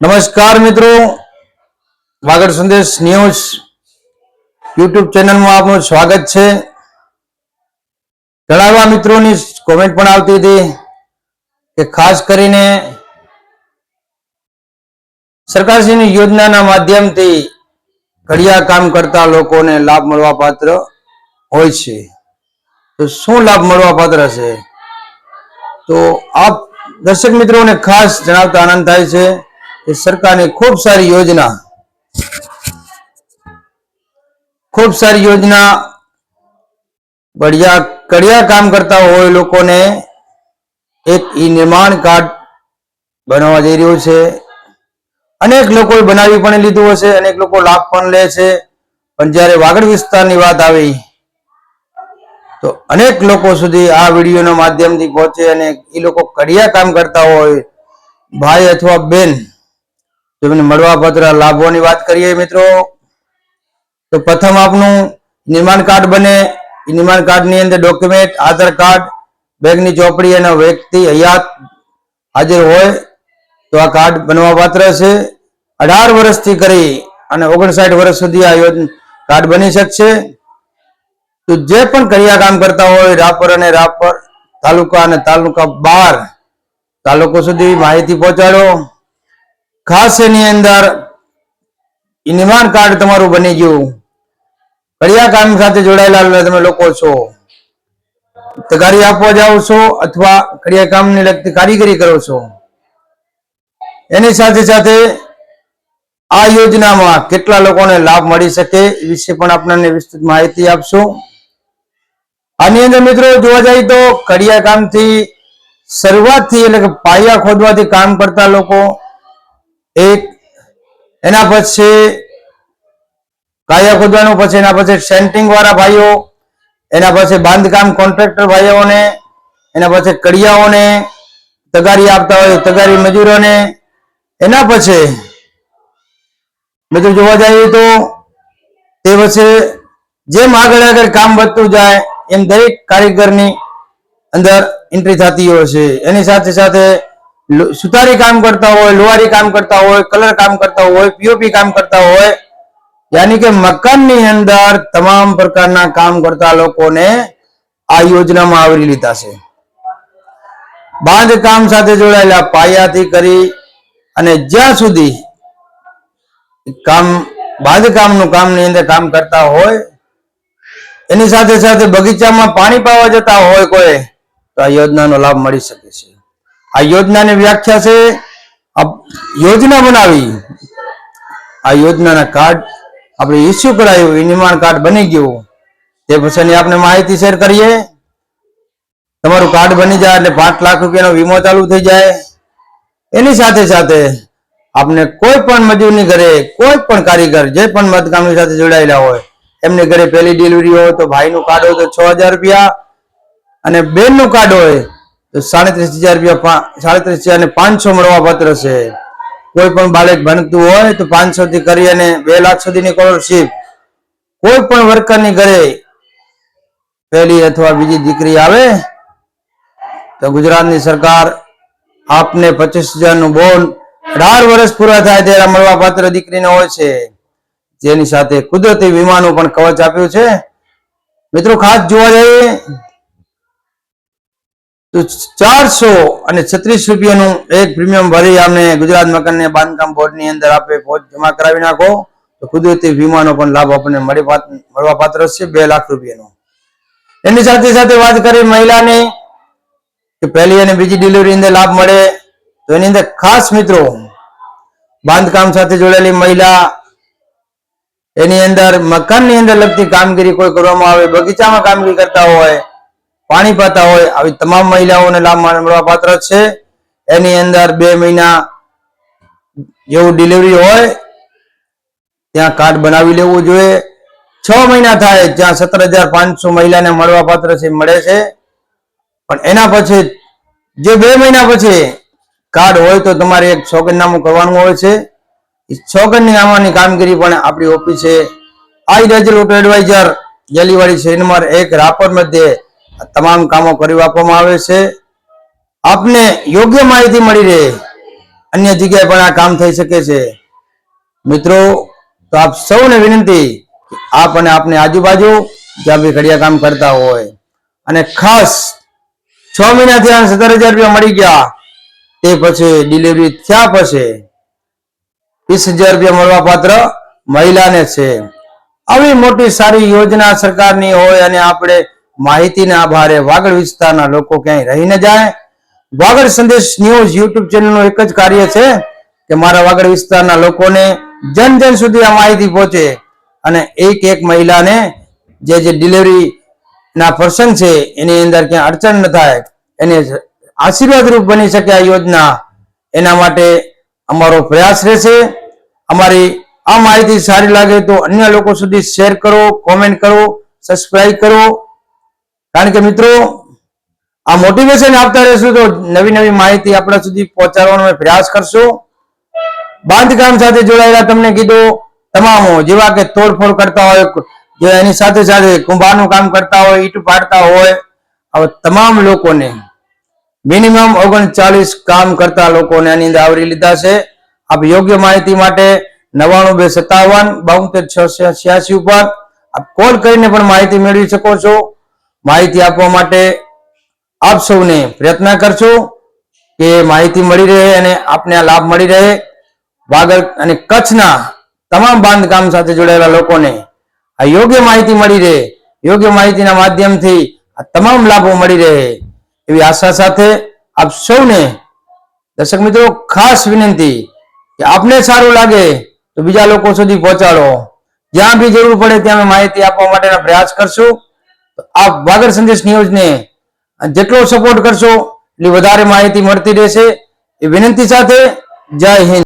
નમસ્કાર મિત્રો. વાગડ સંદેશ ન્યૂઝ યુટ્યુબ ચેનલમાં આપનું સ્વાગત છે. ઘણા મિત્રોની કોમેન્ટ પણ આવતી હતી કે ખાસ કરીને સરકારશ્રીની યોજનાના માધ્યમથી ઘડિયા કામ કરતા લોકોને લાભ મળવા પાત્ર હોય છે. તો શું લાભ મળવા પાત્ર છે તો આપ દર્શક મિત્રોને ખાસ જણાવતા આનંદ થાય છે. કે સરકારની ખૂબ સારી યોજના, ખૂબ સારી યોજના બઢિયા કડિયા કામ કરતા હોય લોકોને એક ઈ નિર્માણ કાર્ડ બનાવવા જઈ રહ્યું છે. અનેક લોકોએ બનાવી પણ લીધું હશે, અનેક લોકો લાભ પણ લે છે. પણ જ્યારે વાગડ વિસ્તારની વાત આવી તો અનેક લોકો સુધી આ વિડીયોના માધ્યમથી પહોંચે અને એ લોકો કડિયા કામ કરતા હોય, ભાઈ અથવા બેન જેમને મળવા પત્ર લાભોની વાત કરીએ મિત્રો. તો પ્રથમ આપનું નિર્માણ કાર્ડ બને. નિર્માણ કાર્ડની અંદર ડોક્યુમેન્ટ, આધાર કાર્ડ બેંકની ચોપડી અને વ્યક્તિ હયાત હાજર હોય તો આ કાર્ડ બનવા પાત્ર છે. અઢાર વર્ષથી કરી અને ઓગણસાઠ વર્ષ સુધી આ કાર્ડ બની શકશે. તો જે પણ કરિયા કામ કરતા હોય, રાપર અને રાપર તાલુકા અને તાલુકા બાર તાલુકો સુધી માહિતી પહોંચાડો. ખાસ એની અંદર નિર્માણ કાર્ડ તમારું બની ગયું. કડિયા કામ સાથે જોડાયેલા તમે લોકો છો. તગારી આપવા જાઓ છો અથવા કડિયા કામને લગતી કારીગરી કરો છો? એની સાથે સાથે આ યોજનામાં કેટલા લોકોને લાભ મળી શકે વિશે પણ આપણને વિસ્તૃત માહિતી આપશો. આની અંદર મિત્રો જોવા જાય તો કડિયા કામથી શરૂઆતથી એટલે કે પાયા ખોદવાથી કામ કરતા લોકો એક, એના પછી કાયા ખોદવાનું, પછી એના પછી સેન્ટિંગ વાળા ભાઈઓ, એના પછી બાંધકામ કોન્ટ્રાક્ટર ભાઈઓને, એના પછી કડિયાઓને, તગારી આપતા હોય, તગારી મજૂરોને, એના પછી, મિત્રો જોવા જઈએ તો તે પછી જેમ આગળ આગળ કામ વધતું જાય, એમ દરેક કારીગરની અંદર એન્ટ્રી થતી હોય છે. એની સાથે સાથે સુતારી કામ કરતા હોય, લોહારી કામ કરતા હોય, કલર કામ કરતા હોય પીઓપી કામ કરતા હોય, યાની કે મકાનની અંદર તમામ પ્રકારના કામ કરતા લોકોને આ યોજનામાં આવરી લીધા છે. બાંધકામ સાથે જોડાયેલા પાયાથી કરી અને જ્યાં સુધી કામ બાંધકામનું કામની અંદર કામ કરતા હોય, એની સાથે સાથે બગીચામાં પાણી પાવા જતા હોય કોઈ, તો આ યોજનાનો લાભ મળી શકે છે. આ યોજનાની વ્યાખ્યા છે. યોજના બનાવી. આ યોજનાના કાર્ડ આપણે ઇસ્યુ કરાયું, એ નિર્માણ કાર્ડ બની ગયું. તે પછીની આપણે માહિતી શેર કરીએ. તમારું કાર્ડ બની જાય એટલે પાંચ લાખ રૂપિયાનો વીમો ચાલુ થઈ જાય. એની સાથે સાથે આપને કોઈ પણ મજૂરની ઘરે કોઈ પણ કારીગર જે પણ મતકામની સાથે જોડાયેલા હોય, એમને ઘરે પહેલી ડિલિવરી હોય તો ભાઈનું કાર્ડ હોય તો છ હજાર રૂપિયા અને બેનનું કાર્ડ હોય તો સાડત્રીસ હજાર રૂપિયા સાડત્રીસ હજાર ને પાંચસો મળવા પાત્ર છે. કોઈ પણ બાળક ભણતું હોય તો પાંચસો થી કરી અને બે લાખ સુધીની સ્કોલરશીપ કોઈ પણ વર્કરની ઘરે પહેલી અથવા બીજી દીકરી આવે તો ગુજરાતની સરકાર આપને પચીસ હજારનું બોન અઢાર વર્ષ પૂરા થાય ત્યારે મળવા પાત્ર દીકરીને હોય છે. જેની સાથે કુદરતી વીમાનું પણ કવચ આપ્યું છે. મિત્રો, ખાસ જોવા જઈએ તો ચારસો અને છત્રીસ રૂપિયાનું એક પ્રીમિયમ ભરી અમને ગુજરાત મકાન બાંધકામ બોર્ડની અંદર આપે ફોજ જમા કરાવી નાખો. તો કુદરતી વીમાનો પણ લાભ આપણને મળવા પાત્ર છે બે લાખ રૂપિયાનો. એની સાથે સાથે વાત કરી મહિલાની કે પહેલી અને બીજી ડિલિવરી અંદર લાભ મળે. તો એની અંદર ખાસ મિત્રો, બાંધકામ સાથે જોડાયેલી મહિલા, એની અંદર મકાનની અંદર લગતી કામગીરી કોઈ કરવામાં આવે, બગીચામાં કામગીરી કરતા હોય પાણી પાતા હોય, આવી તમામ મહિલાઓને લાભ મળવા પાત્ર છે. એની અંદર બે મહિના જેવું ડિલિવરી હોય, ત્યાં કાર્ડ બનાવી લેવું જોઈએ. છ મહિના થાય જ્યાં સત્તર હજાર પાંચસો મહિલાને મળવા પાત્ર છે, મળે છે. પણ એના પછી, જે બે મહિના પછી કાર્ડ હોય તો તમારે એક સોગંદનામું કરવાનું હોય છે. સોગંદનામાની કામગીરી પણ આપણી ઓફિસે આઈ રેજલ ઓટો એડવાઇઝર ગેલીવાડી શેરી એક રાપર મધ્યે તમામ કામો કરી આપવામાં આવે છે. આપને યોગ્ય માહિતી મળી રહે. અન્ય જગ્યાએ પણ આ કામ થઈ શકે છે. મિત્રો, તો આપ સૌને વિનંતી આપ અને આપની આજુબાજુ જ્યાં બી ઘડિયા કામ કરતા હોય અને ખાસ છ મહિનાથી સત્તર હજાર રૂપિયા મળી ગયા, તે પછી ડિલિવરી થયા પછી વીસ હજાર રૂપિયા મળવા પાત્ર મહિલાને છે. આવી મોટી સારી યોજના સરકારની હોય અને આપણે માહિતીના આભારે વાગડ વિસ્તારના લોકો ક્યાંય રહી ન જાય. વાગડ સંદેશ ન્યૂઝ યુટ્યુબ ચેનલનું એક જ કાર્ય છે કે મારા વાગડ વિસ્તારના લોકોને જન જન સુધી આ માહિતી પહોંચે અને એક એક મહિલાને જે જે ડિલિવરી ના પ્રસંગ છે એની અંદર ક્યાં અડચણ ન થાય, એને આશીર્વાદરૂપ બની શકે આ યોજના. એના માટે અમારો પ્રયાસ રહેશે. અમારી આ માહિતી સારી લાગે તો અન્ય લોકો સુધી શેર કરો, કોમેન્ટ કરો સબસ્ક્રાઈબ કરો. કારણ કે મિત્રો, આ મોટિવેશન આપતા રહેશું તો નવી નવી માહિતી આપણા સુધી પહોંચાડવાનો પ્રયાસ કરશો. બાંધકામ સાથે જોડાયેલા તમને કીધું તમામ, જેવા કે તોડફોડ કરતા હોય, જે એની સાથે સાથે કુંભારનું કામ કરતા હોય, ઈટ પાડતા હોય હવે તમામ લોકોને મિનિમમ ઓગણચાલીસ કામ કરતા લોકોને આની અંદર આવરી લીધા છે. આપ યોગ્ય માહિતી માટે નવાણું બે સત્તાવન બાઉતેર છ છ્યાસી ઉપર આપ કોલ કરીને પણ માહિતી મેળવી શકો છો. માહિતી આપવા માટે આપ સૌને પ્રયત્ન કરશો કે માહિતી મળી રહે અને આપને આ લાભ મળી રહે. વાગર અને કચ્છના તમામ બાંધકામ સાથે જોડાયેલા લોકોને આ યોગ્ય માહિતી મળી રહે. યોગ્ય માહિતીના માધ્યમથી આ તમામ લાભો મળી રહે એવી આશા સાથે આપ સૌને દર્શક મિત્રો ખાસ વિનંતી કે આપને સારું લાગે તો બીજા લોકો સુધી પહોંચાડો. જ્યાં બી જરૂર પડે ત્યાં માહિતી આપવા માટેના પ્રયાસ કરશું. આપ વાગર સંદેશ ન્યૂઝને જેટલો સપોર્ટ કરશો એટલી વધારે માહિતી મળતી રહેશે. એ વિનંતી સાથે જય હિન્દ.